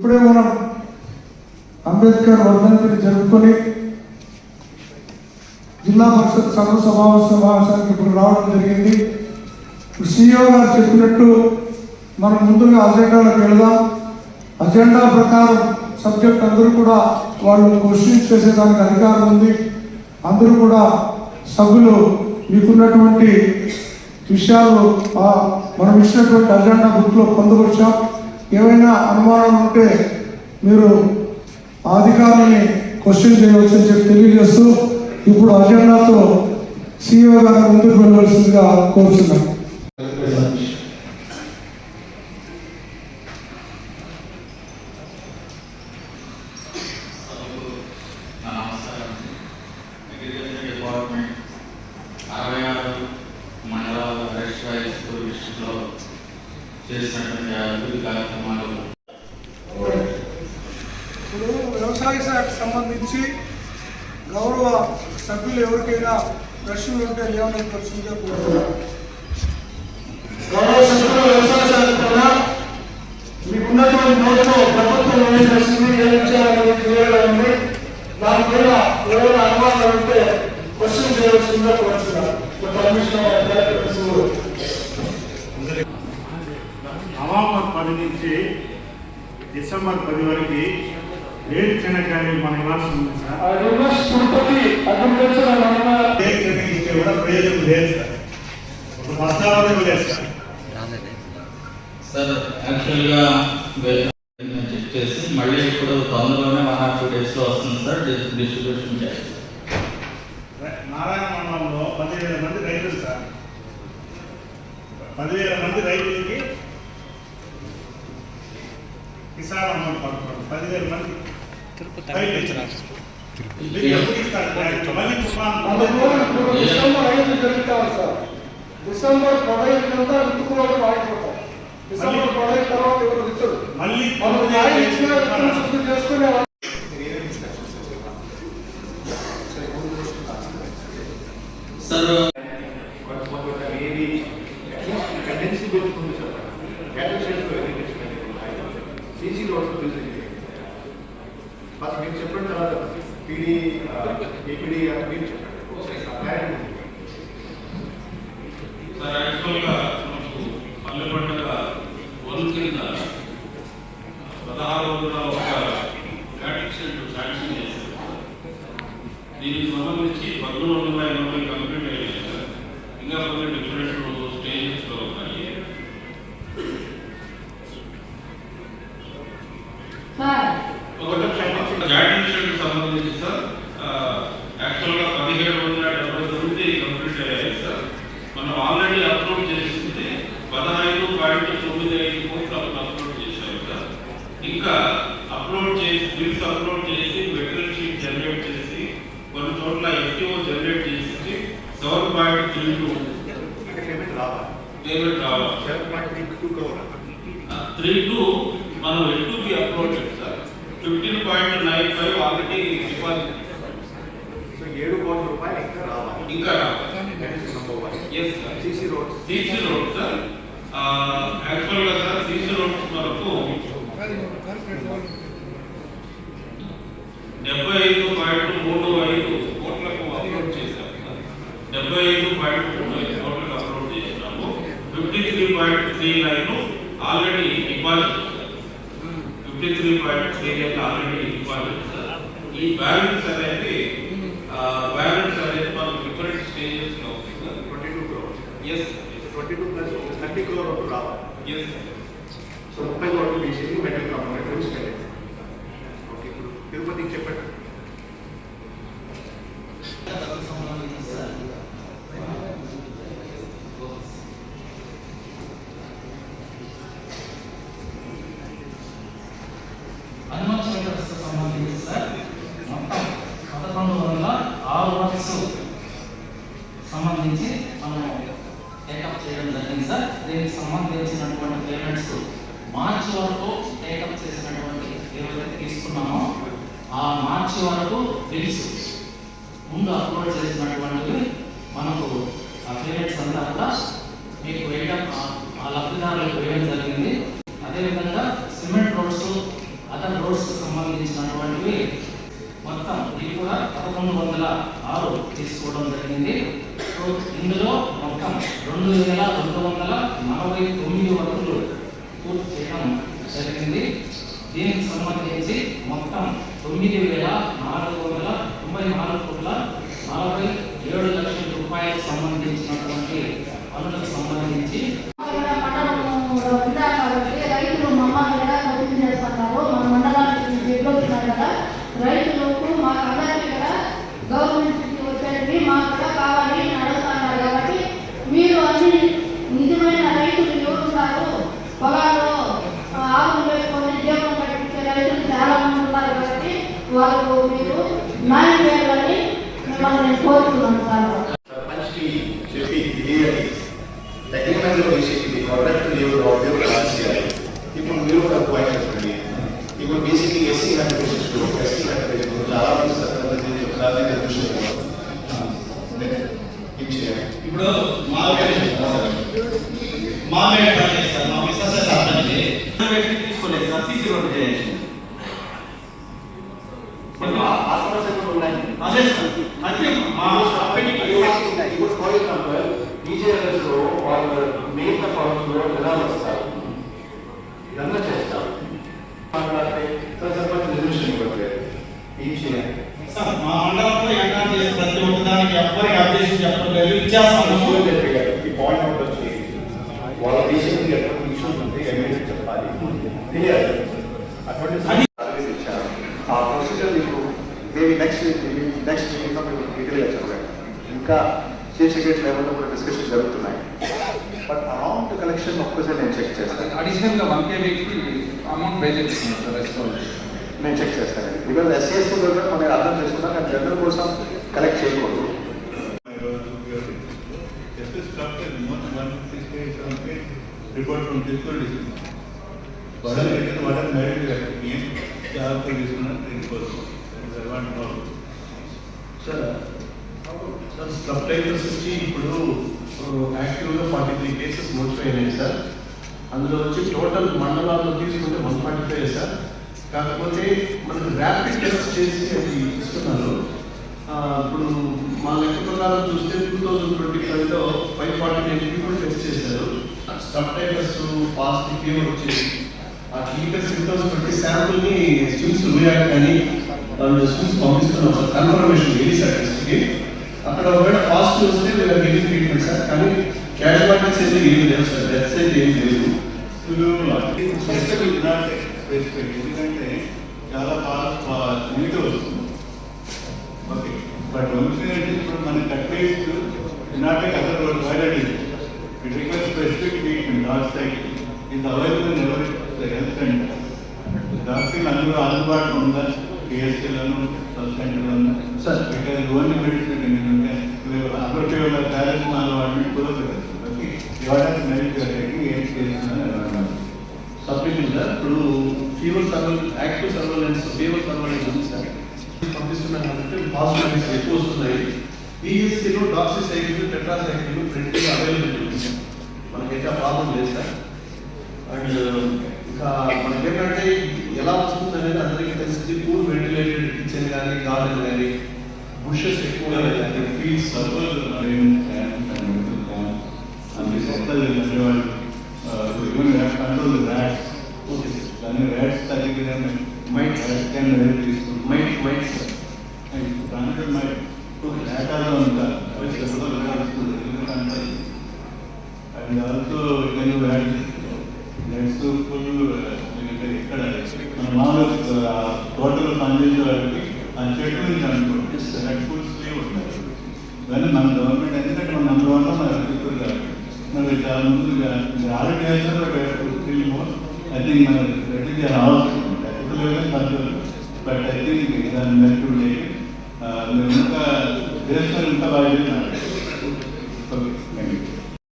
ఇప్పుడే మనం అంబేద్కర్ వర్ధంతిని జరుపుకొని జిల్లా పరిషత్ సర్వ సమావేశ సమావేశానికి ఇప్పుడు రావడం జరిగింది. ఇప్పుడు సీఈఓ గారు చెప్పినట్టు మనం ముందుగా అజెండాలకు వెళదాం. అజెండా ప్రకారం సబ్జెక్ట్ అందరూ కూడా వాళ్ళు క్వశ్చన్స్ చేసేదానికి అధికారం ఉంది. అందరూ కూడా సభ్యులు మీకున్నటువంటి విషయాలు ఆ మనం ఇచ్చినటువంటి అజెండా బుక్లో పొందుపరిచాం ఏమైనా అనుమానాలు ఉంటే మీరు అధికారులని క్వశ్చన్ చేయవచ్చు అని చెప్పి తెలియజేస్తూ ఇప్పుడు అజెండాతో సీఈఓ గారు ముందుకు వెళ్ళవలసిందిగా కోరుతున్నాను నా నమస్కారం అగ్రికల్చర్ అరవై ఆరు మండలాల వెస్ట్ స్కూల్ డిస్ట్రిక్ట్లో చేసినటువంటి అభివృద్ధి కార్యక్రమాలు ఇప్పుడు వ్యవసాయ శాఖకు సంబంధించి గౌరవ సభ్యులు ఎవరికైనా ప్రశ్నలు ఉంటే లేవనెత్తాల్సిందిగా కోరుతున్నాను. గౌరవ సభ్యులు వ్యవసాయ శాఖ పైన మీకున్నటువంటి నోట్లో ప్రభుత్వం ఏం చేస్తుంది ఏం చేయాలని క్లియర్గా ఉంది దాని మీద ఎవరైనా అనుమానాలు ఉంటే క్వశ్చన్ చేయవలసిందిగా కోరుతున్నాను పర్మిషన్ నవంబర్ పది నుంచి డిసెంబర్ పది వరకు ఏడు చెనక్కాయలు మనం ఇవ్వాల్సి ఉంది సార్. ఇస్తే కూడా ప్రయోజనం లేదు సార్. ఒక వరకు లేదు సార్. సార్ యాక్చువల్గా చెక్ చేసి మళ్ళీ ఇప్పుడు తొందరలోనే వన్ ఆర్ టూ డేస్లో వస్తుంది సార్ డిస్ట్రిబ్యూషన్ చేయాలి నారాయణ మండలంలో పదివేల మంది రైతులు సార్. పదివేల మంది రైతులకి కిసాన్ అమౌంట్ పడుతుంది. పదివేల మంది. డిసెంబర్ ఐదు జరుగుతారు సార్. డిసెంబర్ పదహైదు అంతా విత్తుకోవడం ఆగిపోతాం డిసెంబర్ పదహైదు తర్వాత ఎవరు విత్తరు? మళ్ళీ చేసుకునే సార్ ఏది కండెన్సీ పెట్టుకుంది sir cattle sheds CC roads first మీరు చెప్పండి తర్వాత ఏపీడీ మీరు చెప్పండి. సార్ యాక్చువల్గా మనకు పల్లె పండుగ వన్ కింద పదహారు వందల ఒక శాంక్షన్ చేశారు. దీనికి సంబంధించి పదమూడు వందల ఎనభై కంప్లీట్ అయ్యాయి సార్. ఇంకా కొన్ని డిఫరెంట్ స్టేజెస్లో ఉన్నాయి. సార్ ఒక బ్యాటింగ్ షెడ్ సంబంధించి సార్ ఆ, యాక్చువల్గా పదిహేడు వందల డెబ్బై తొమ్మిది కంప్లీట్ అయ్యాయి సార్ మనం ఆల్రెడీ అప్లోడ్ చేసింది పదహైదు పాయింట్ తొమ్మిది ఐదు కోట్లు అప్లోడ్ చేశారు సార్ ఇంకా అప్లోడ్ చేసి బిల్స్ అప్లోడ్ చేసి మెటీరియల్ షీట్ జనరేట్ చేసి కొన్ని చోట్ల ఎఫ్టీఓ జనరేట్ చేసి సెవెన్ పాయింట్ త్రీ టూ అంటే పేమెంట్ రావాలి పేమెంట్ రావాలి seven point three two crore three two మనం ఎటుకి అప్లోడ్ చేస్తాం fifteen point nine five already deposit so ఏడు కోట్ల రూపాయలు ఇంకా రావాలి. ఇంకా one yes sir CC roads. CC road sir యాక్చువల్గా సార్ సీసీ రోడ్స్ మనకు డెబ్బై ఐదు పాయింట్ మూడు ఐదు కోట్లకు అప్లోడ్ చేశాం సార్ డెబ్బై ఐదు పాయింట్ మూడు ఐదు కోట్లకు అప్లోడ్ చేసినాము fifty three point three nine already deposit fifty three point three nine already sir ఈ బ్యాలెన్స్ అనేది బ్యాలెన్స్ అనేది మనం డిఫరెంట్ స్టేజెస్లో ఉంది. Sir twenty two crore yes twenty two plus thirty crore వరకు రావాలి. ఎస్ సో ముప్పై కోట్లు తీసేసి మెటల్ కాంపౌండ్ ఓకే ఇప్పుడు తిరుపతికి చెప్పండి. తెలుసు ముందు అప్లోడ్ చేసినటువంటివి మనకు అఫిలియేట్స్ అంతా కూడా మీకు వేయడం ఆ లబ్ధిదారులకు వేయడం జరిగింది. అదేవిధంగా సిమెంట్ రోడ్స్ అదర్ రోడ్స్ సంబంధించినటువంటివి మొత్తం ఇది కూడా పదకొండు వందల ఆరు తీసుకోవడం జరిగింది. సో ఇందులో మొత్తం రెండు వేల రెండు వందల నలభై తొమ్మిది వరకు పూర్తి చేయడం జరిగింది. దీనికి సంబంధించి మొత్తం తొమ్మిది వేల నాలుగు వందల తొంభై నాలుగు కోట్ల నలభై ఏడు లక్షల రూపాయలకు సంబంధించినటువంటి పనులకు సంబంధించి ఇక్కడ మండలంలో ఉందా కాబట్టి రైతులు మమ్మల్ని ఎలా ఖర్చు చేస్తున్నారు మన మండలానికి ఎదుగుతున్నారు కదా రైతులకు మాకు అందరికీ కూడా గవర్నమెంట్ నుంచి వచ్చేది మాకు కూడా కావాలి అని అడుగుతున్నారు కాబట్టి మీరు అన్ని నిజమైన రైతులు ఎవరున్నారు పొలాల్లో ఆ, ఆవులు వేసుకొని జీవనం కట్టించే రైతులు చాలా మంది ఉన్నారు కాబట్టి వాళ్ళకు మీరు న్యాయం చేయాలని మిమ్మల్ని నేను కోరుతున్నాను సార్ సర్పంచ్కి చెప్పి తెలియాలి టెక్నికల్గా బేసిక్లీ కాంట్రాక్ట్ లేవు ఆబ్జెక్ట్ క్లాస్ చేయాలి ఇప్పుడు మీరు కూడా పాయింట్ చెప్పండి ఇప్పుడు బేసిక్లీ ఎస్సీ హ్యాండికేషన్స్లో ఎస్సీ హ్యాండికేషన్ చాలా మంది సర్పంచ్ చెప్తారని నేను దృష్టి ఏం చేయాలి ఇప్పుడు మా మా మీద పని చేస్తారు మా మిస్సెస్ సర్పంచ్ తీసుకోలేదు సార్ సీసీ రోడ్ చేయండి ఆ సమస్యలు ఉన్నాయి అదే మా కంపెనీకి ఇప్పుడు ఫర్ ఎగ్జాంపుల్ టీచర్స్లో వాళ్ళు మిగతా ఫార్మ్స్లో ఎలా వస్తారు ఇదంతా చేస్తారు మాట్లాడితే సార్ సర్పంచ్ రిజల్యూషన్ ఇవ్వట్లేదు ఏం చేయాలి సార్ మా మండలంలో ఎంటర్ ప్రతి ఒక్క దానికి అప్డేషన్ ఇచ్చేస్తాము ఈ పాయింట్ అవుట్ వచ్చి వాళ్ళ ఎటువంటి ఇష్యూస్ ఉంటే చెప్పాలి తెలియాలి అటువంటి ఇంకా చీఫ్ సెక్రటరీ లెవెల్లో కూడా డిస్కషన్ జరుగుతున్నాయి. బట్ అమౌంట్ కలెక్షన్ ఒక్కసారి నేను చెక్ చేస్తాను. అడిషనల్గా వన్ కేబీకి అమౌంట్ పే చేస్తున్నారు సార్ రెస్పాన్స్ నేను చెక్ చేస్తాను. బికాజ్ ఎస్సీఎస్టీ కూడా మనం అర్థం చేసుకున్నాం కానీ జనరల్ కోసం కలెక్ట్ చేయకూడదు. రిపోర్ట్ ఫ్రమ్ తీసుకొని తీసుకున్నాం వడలు పెట్టిన వడలు నైట్ ఏం జాగ్రత్త తీసుకున్నాను తీసుకోవచ్చు సార్ సార్ స్క్రబ్ టైటర్స్ వచ్చి ఇప్పుడు యాక్టివ్గా ఫార్టీ త్రీ కేసెస్ నోటిఫై అయినాయి సార్ అందులో వచ్చి టోటల్ మండలాల్లో తీసుకుంటే వన్ ఫార్టీ ఫైవ్ సార్ కాకపోతే మనకు ర్యాపిడ్ టెస్ట్ చేసి అది ఇస్తున్నారు. ఇప్పుడు మా లెక్క ప్రకారం చూస్తే టూ థౌజండ్ ట్వంటీ ఫైవ్లో five forty nine people test చేశారు. స్టఫ్ టైటర్స్ పాజిటివ్ ఫీవర్ వచ్చేసి. ఆ క్లినికల్ సిమ్టమ్స్ బట్టి శాంపుల్ని స్విమ్స్ రియాక్ట్ కానీ అండ్ స్విమ్స్ పంపిస్తున్నాం సార్ కన్ఫర్మేషన్ వెళ్ళి సార్ టెస్ట్కి అక్కడ ఒకవేళ పాజిటివ్ వస్తే వీళ్ళ గివింగ్ ట్రీట్మెంట్ సార్ కానీ క్యాజువాలిటీస్ అయితే ఏమి లేవు సార్ డెత్స్ అయితే ఏమి లేదు ఎందుకంటే చాలా బాగా నీట్ వస్తుంది. ఓకే. బట్ వన్స్ ఇప్పుడు మన కట్వేస్ not other viral it require specific treatment doxy ఇది అవైలబుల్ ఎవరి హెల్త్ సెంటర్ డాక్టర్ అందరూ అందుబాటులో ఉందా పిఎస్సీలను సబ్ సెంటర్లను సార్. బికాజ్ ఓన్లీ మెడిసిన్ ఎందుకంటే అగ్రపేవల ప్యారెస్మాల్ వాటిని కుదరదు ఓకే ఎవరైనా మెడిసిన్ ఏం చేస్తున్నారు సబ్మిషన్ సార్ ఇప్పుడు fever surveil active surveillance fever surveillance ఉంది సార్. పంపిస్తున్నాం కాబట్టి పాజిటివ్ ఎక్కువ వస్తున్నాయి. పిఎస్సీలో డాక్సిసైకిల్ టెట్రాసైకిల్ ప్రింటింగ్ అవైలబిలిటీ ఉంది సార్ మనకైతే ఆ ప్రాబ్లం లేదు సార్. అండ్ ఇంకా మనకేంటంటే ఎలా వస్తుంది అనేది అందరికీ తెలిసింది కూల్ వెంటిలేటెడ్ కిచెన్ కానీ గార్డెన్ కానీ pushes equal and it feels subtle in కానీ మన గవర్నమెంట్ ఎందుకంటే మన నెంబర్ వన్ మన ఇప్పుడు కాదు మరి చాలా ముందు ఆల్రెడీ చేస్తారు ఐ థింక్ మన రెడ్డి రావాల్సింది కంట్రోల్ బట్ ఐ థింక్ దాని నెక్స్ట్ ఇంకా దేశంలో ఇంకా బాగా